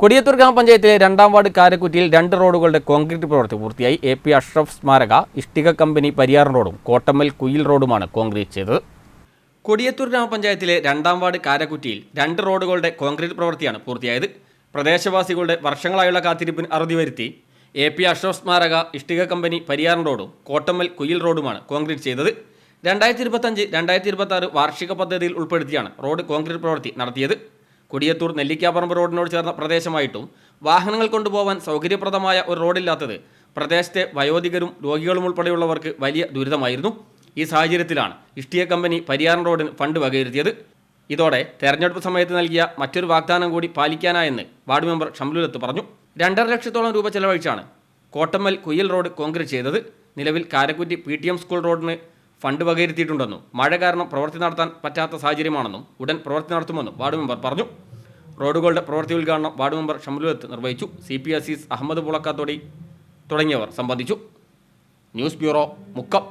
കൊടിയത്തൂർ ഗ്രാമപഞ്ചായത്തിലെ രണ്ടാം വാർഡ് കാരക്കുറ്റിയിൽ രണ്ട് റോഡുകളുടെ കോൺക്രീറ്റ് പ്രവൃത്തി പൂർത്തിയായി. എ പി അഷ്റഫ് സ്മാരക ഇഷ്ടിക കമ്പനി പരിയാർ റോഡും കോട്ടമ്മൽ കുയിൽ റോഡുമാണ് കോൺക്രീറ്റ് ചെയ്തത്. കൊടിയത്തൂർ ഗ്രാമപഞ്ചായത്തിലെ രണ്ടാം വാർഡ് കാരക്കുറ്റിയിൽ രണ്ട് റോഡുകളുടെ കോൺക്രീറ്റ് പ്രവൃത്തിയാണ് പൂർത്തിയായത്. പ്രദേശവാസികളുടെ വർഷങ്ങളായുള്ള കാത്തിരിപ്പിന് അറുതി വരുത്തി എ പി അഷ്റഫ് സ്മാരക ഇഷ്ടിക കമ്പനി പരിയാർ റോഡും കോട്ടമ്മൽ കുയിൽ റോഡുമാണ് കോൺക്രീറ്റ് ചെയ്തത്. രണ്ടായിരത്തി ഇരുപത്തഞ്ച് രണ്ടായിരത്തി ഇരുപത്തി വാർഷിക പദ്ധതിയിൽ ഉൾപ്പെടുത്തിയാണ് റോഡ് കോൺക്രീറ്റ് പ്രവൃത്തി നടത്തിയത്. കൊടിയത്തൂർ നെല്ലിക്കാപ്പറമ്പ് റോഡിനോട് ചേർന്ന പ്രദേശമായിട്ടും വാഹനങ്ങൾ കൊണ്ടുപോകാൻ സൗകര്യപ്രദമായ ഒരു റോഡില്ലാത്തത് പ്രദേശത്തെ വയോധികരും രോഗികളും ഉൾപ്പെടെയുള്ളവർക്ക് വലിയ ദുരിതമായിരുന്നു. ഈ സാഹചര്യത്തിലാണ് ഇഷ്ടിയ കമ്പനി പരിയാരൻ റോഡിന് ഫണ്ട് വകയിരുത്തിയത്. ഇതോടെ തെരഞ്ഞെടുപ്പ് സമയത്ത് നൽകിയ മറ്റൊരു വാഗ്ദാനം കൂടി പാലിക്കാനായെന്ന് വാർഡ് മെമ്പർ ഷംലുലത്ത് പറഞ്ഞു. രണ്ടര ലക്ഷത്തോളം രൂപ ചെലവഴിച്ചാണ് കോട്ടമ്മൽ കുയിൽ റോഡ് കോൺക്രീറ്റ് ചെയ്തത്. നിലവിൽ കാരക്കുറ്റി പി ടി എം സ്കൂൾ റോഡിന് ഫണ്ട് വകയിരുത്തിയിട്ടുണ്ടെന്നും മഴ കാരണം പ്രവൃത്തി നടത്താൻ പറ്റാത്ത സാഹചര്യമാണെന്നും ഉടൻ പ്രവൃത്തി നടത്തുമെന്നും വാർഡ് മെമ്പർ പറഞ്ഞു. റോഡുകളുടെ പ്രവൃത്തി ഉദ്ഘാടനം വാർഡ് മെമ്പർ ഷംലുവത്ത് നിർവഹിച്ചു. സി പി അസീസ് അഹമ്മദ് പുളക്കാത്തൊടി തുടങ്ങിയവർ സംബന്ധിച്ചു. News bureau Mukkam.